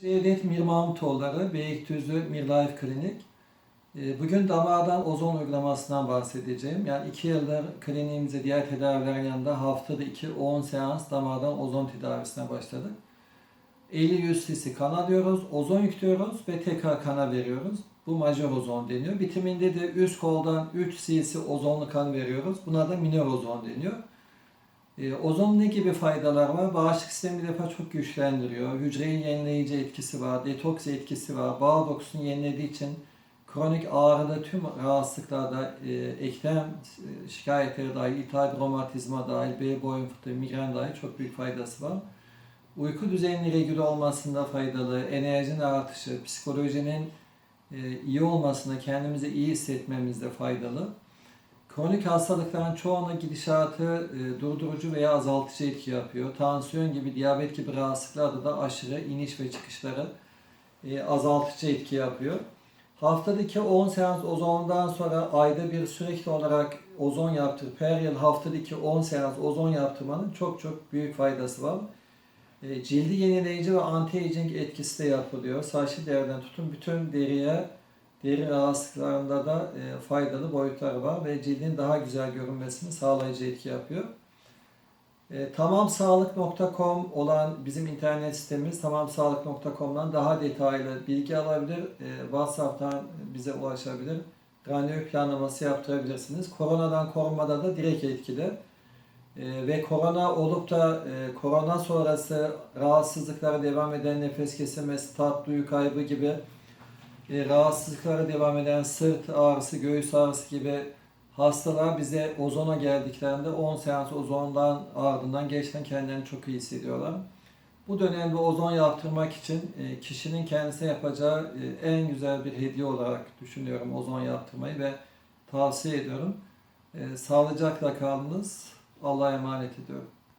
Cevdet Mir Mahmutoğulları, Beylikdüzü Mirlife Klinik. Ee, Bugün damardan ozon uygulamasından bahsedeceğim. Yani iki yıldır kliniğimize diğer tedavilerin yanında haftada 2-10 seans damardan ozon tedavisine başladık. 50-100 cc kan alıyoruz, ozon yüklüyoruz ve tekrar kana veriyoruz. Bu majör ozon deniyor. Bitiminde de üst koldan 3 cc ozonlu kan veriyoruz. Buna da minor ozon deniyor. Ee, ozonun ne gibi faydalar var? Bağışıklık sistemi bir defa çok güçlendiriyor. Hücreyi yenileyici etkisi var, detoks etkisi var. Bağ dokusunu yenilediği için kronik ağrıda tüm rahatsızlıklarda e, eklem e, şikayetleri dahil, ithal romatizma dahil, bel boyun fıtığı, migren dahil çok büyük faydası var. Uyku düzeninin regüle olmasında faydalı, enerjinin artışı, psikolojinin e, iyi olmasında, kendimizi iyi hissetmemizde faydalı. Kronik hastalıkların çoğuna gidişatı e, durdurucu veya azaltıcı etki yapıyor. Tansiyon gibi, diyabet gibi rahatsızlıklarda da aşırı iniş ve çıkışları e, azaltıcı etki yapıyor. Haftadaki 10 seans ozondan sonra ayda bir sürekli olarak ozon yaptır. Per yıl haftadaki 10 seans ozon yaptırmanın çok çok büyük faydası var. E, cildi yenileyici ve anti-aging etkisi de yapılıyor. Saçlı deriden tutun bütün deriye, deri rahatsızlıklarında da e, faydalı boyutları var ve cildin daha güzel görünmesini sağlayıcı etki yapıyor. E, tamamsağlık.com olan bizim internet sitemiz tamamsağlık.com'dan daha detaylı bilgi alabilir. E, WhatsApp'tan bize ulaşabilir. Randevu planlaması yaptırabilirsiniz. Koronadan korunmada da direkt etkili. E, ve korona olup da e, korona sonrası rahatsızlıklara devam eden nefes kesilmesi, tat, duyu kaybı gibi e, rahatsızlıklara devam eden sırt ağrısı, göğüs ağrısı gibi hastalar bize ozona geldiklerinde 10 seans ozondan ardından gerçekten kendilerini çok iyi hissediyorlar. Bu dönemde ozon yaptırmak için e, kişinin kendisine yapacağı e, en güzel bir hediye olarak düşünüyorum ozon yaptırmayı ve tavsiye ediyorum. E, Sağlıcakla kalınız. Allah'a emanet ediyorum.